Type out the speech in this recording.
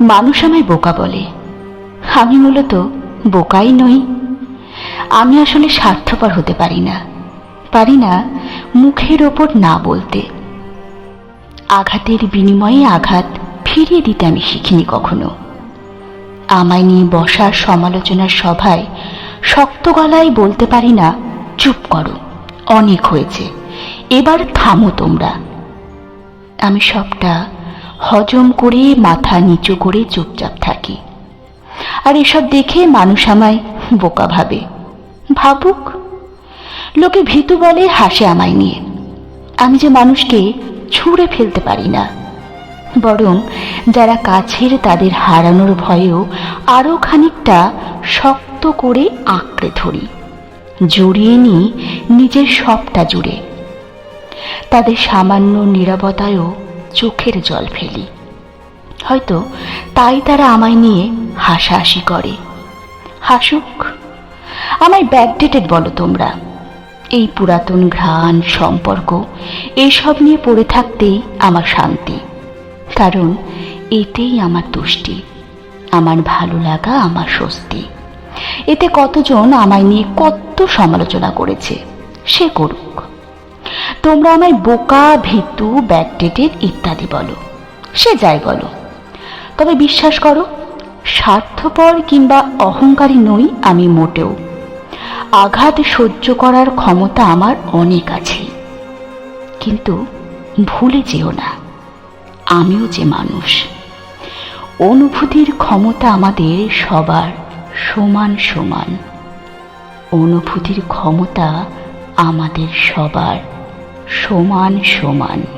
মানুষ আমায় বোকা বলে। আমি মূলত বোকাই নই। আমি আসলে স্বার্থপর হতে পারি না। পারি না মুখের ওপর না বলতে। আঘাতের বিনিময়ে আঘাত ফিরিয়ে দিতে আমি শিখিনি কখনো। আমায় নিয়ে বসার সমালোচনার সভায় শক্ত গলায় বলতে পারি না, চুপ করো, অনেক হয়েছে, এবার থামো তোমরা। আমি সবটা হজম করে মাথা নিচু করে চুপচাপ থাকি। আর এসব দেখে মানুষ আমায় বোকা ভাবে। ভাবুক, লোকে ভীতু বলে, হাসে আমায় নিয়ে। আমি যে মানুষকে ছুঁড়ে ফেলতে পারি না। বরং যারা কাছের তাদের হারানোর ভয়েও আরও খানিকটা শক্ত করে আঁকড়ে ধরি। জড়িয়ে নিই নিজের সবটা জুড়ে। তাদের সামান্য নিরাপত্তায়ও চোখের জল ফেলি। হয়তো তাই তারা আমায় নিয়ে হাসাহাসি করে। হাসুক। আমায় ব্যাকডেটেড বলো তোমরা। এই পুরাতন ঘ্রাণ, সম্পর্ক এইসব নিয়ে পড়ে থাকতেই আমার শান্তি। কারণ এতেই আমার তুষ্টি। আমার ভালো লাগা, আমার স্বস্তি। এতে কতজন আমায় নিয়ে কত সমালোচনা করেছে, সে করুক। তোমরা আমায় বোকা, ভীতু ব্যাকডেটেড ইত্যাদি বলো। সে যাই বলো। তবে বিশ্বাস করো, স্বার্থপর কিংবা অহংকারী নই আমি মোটেও। আঘাত সহ্য করার ক্ষমতা আমার অনেক আছে। কিন্তু ভুলে যেও না, আমিও যে মানুষ। অনুভূতির ক্ষমতা আমাদের সবার সমান সমান। অনুভূতির ক্ষমতা আমাদের সবার সমান সমান।